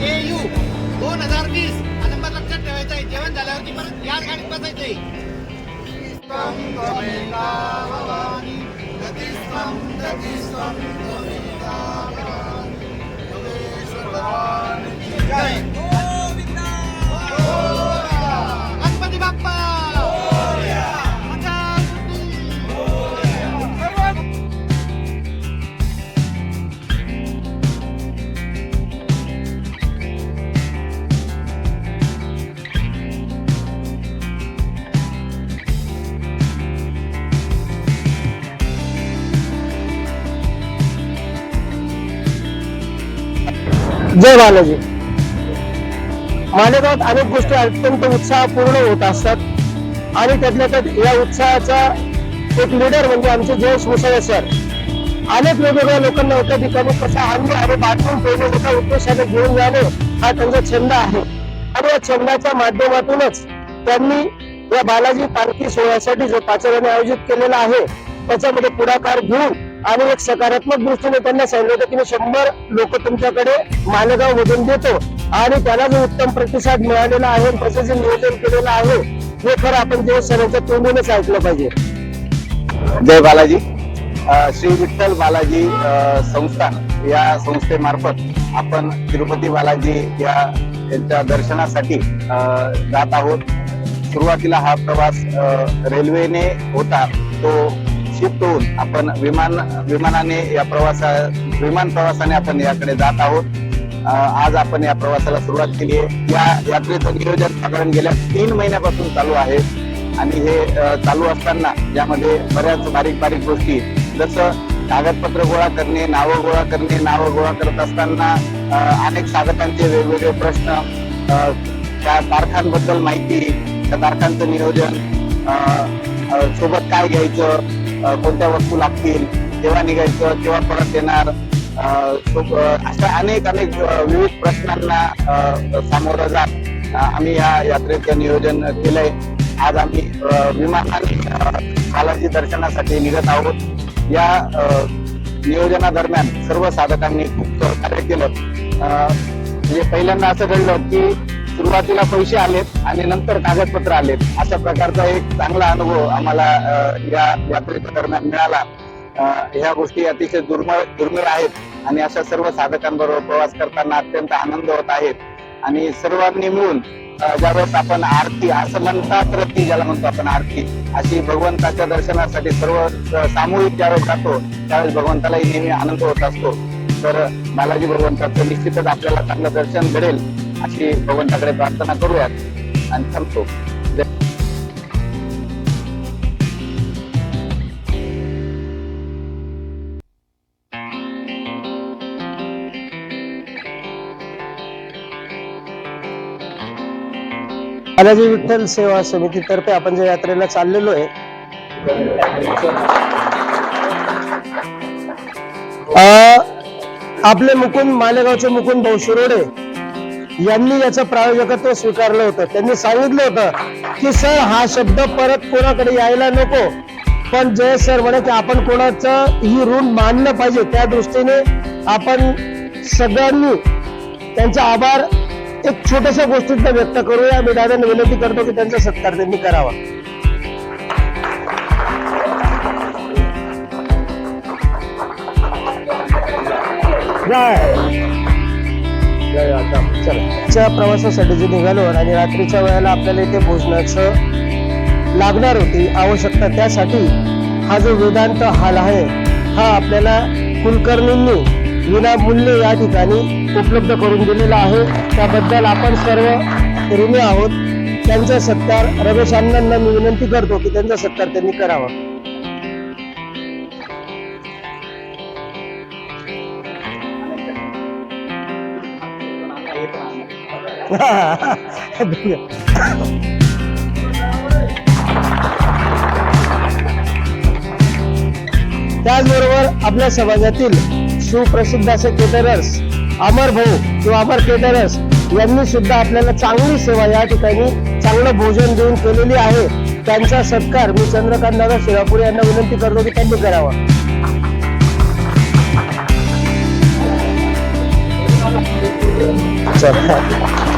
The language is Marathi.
ए यू दोन हजार वीस. हा नंबर लक्षात ठेवायचा आहे. जेवण झाल्यावरती परत याच गाडीत बसायचंय गणपती जय बालाजी. मालेगावात अनेक गोष्टी अत्यंत उत्साहपूर्ण होत असतात. आणि त्यातल्या त्यात या उत्साहाचा एक लीडर म्हणजे आमचे जयेश मुसाळे सर अनेक वेगवेगळ्या लोकांना एका ठिकाणी कसा आणणे आणि बाथरूम पहिले एका उद्देशाने घेऊन जाणे हा त्यांचा छंद आहे. आणि या छंदाच्या माध्यमातूनच त्यांनी या बालाजी पालखी सोहळ्यासाठी जो पाचव्याने आयोजित केलेला आहे त्याच्यामध्ये पुढाकार घेऊन आणि एक सकारात्मक दृष्टीने त्यांना सांगितलं होतं की मी शंभर लोक तुमच्याकडे मालेगाव मधून देतो. आणि त्याला जो उत्तम प्रतिसाद मिळालेला आहे आणि जे नियोजन केलेलं आहे हे खरं आपण जे सरांच्या तोंडूनच ऐकलं पाहिजे. जय बालाजी. श्री विठ्ठल बालाजी संस्थान या संस्थेमार्फत आपण तिरुपती बालाजी या यांच्या दर्शनासाठी जात आहोत. सुरुवातीला हा प्रवास रेल्वेने होता. तो शिफ्ट आपण विमान विमानाने या प्रवासा विमान प्रवासाने आपण याकडे जात आहोत. आज आपण या प्रवासाला सुरुवात केली आहे. या यात्रेचं नियोजन साधारण गेल्या तीन महिन्यापासून चालू आहे. आणि हे चालू असताना यामध्ये बऱ्याच बारीक बारीक गोष्टी. जसं कागदपत्र गोळा करणे नावं गोळा करणे नावं गोळा करत असताना अनेक साधकांचे वेगवेगळे प्रश्न त्या तारखांबद्दल माहिती त्या तारखांचं नियोजन सोबत काय घ्यायचं कोणत्या वस्तू लागतील केव्हा निघायचं केव्हा परत येणार अशा अनेक अनेक विविध प्रश्नांना सामोरं जात आम्ही या यात्रेचं नियोजन केलंय. आज आम्ही अ, विमानाने बालाजी दर्शनासाठी निघत आहोत. या नियोजनादरम्यान सर्व साधकांनी खूप सहकार्य केलं. म्हणजे पहिल्यांदा असं घडलं की सुरुवातीला पैसे आलेत आणि नंतर कागदपत्र आलेत. अशा प्रकारचा एक चांगला अनुभव आम्हाला या यात्रेच्या दरम्यान मिळाला. ह्या गोष्टी अतिशय दुर्मिळ दुर्मिळ आहेत आणि अशा सर्व साधकांबरोबर प्रवास करताना अत्यंत आनंद होत आहेत. आणि सर्वांनी मिळून ज्यावेळेस आपण आरती असं म्हणतात रती ज्याला म्हणतो आपण आरती अशी भगवंताच्या दर्शनासाठी सर्व सामूहिक ज्यावेळेस जातो त्यावेळेस भगवंतालाही नेहमी आनंद होत असतो. तर बालाजी भगवंताचं निश्चितच आपल्याला चांगलं दर्शन घडेल. अशी भगवंताकडे प्रार्थना करूयात आणि थांबतो. बालाजी विठ्ठल सेवा समितीतर्फे आपण ज्या यात्रेला चाललेलो आहे आपले मुकुंद मालेगावचे मुकुंद भाऊ शिरोडे यांनी याचं प्रायोजकत्व स्वीकारलं होतं. त्यांनी सांगितलं होतं की सर हा शब्द परत कोणाकडे यायला नको. पण जय सर म्हणे की आपण कोणाचं ही ऋण मानलं पाहिजे. त्या दृष्टीने आपण सगळ्यांनी त्यांचा आभार एक छोट्याशा गोष्टीत व्यक्त करूया. मी दादांना विनंती करतो की त्यांचा सत्कार त्यांनी करावा. च्या प्रवासासाठी जे निघालो आणि रात्रीच्या वेळेला आपल्याला इथे भोजनाचं लागणार होती आवश्यकता त्यासाठी हा जो वेदांत हाल आहे हा आपल्याला कुलकर्णींनी विनामूल्य या ठिकाणी उपलब्ध करून दिलेला आहे. त्याबद्दल आपण सर्व ऋणी आहोत. त्यांचा सत्कार रमेश अण्णांना मी विनंती करतो की त्यांचा सत्कार त्यांनी करावा. त्याचबरोबर आपल्या समाजातील सुप्रसिद्ध असे केटरर्स अमर भाऊ किंवा अमर केटरर्स यांनी सुद्धा आपल्याला चांगली सेवा या ठिकाणी चांगलं भोजन देऊन केलेली आहे. त्यांचा सत्कार मी चंद्रकांत दादा शिरापुरे यांना विनंती करतो की त्यांनी करावा. Sarap.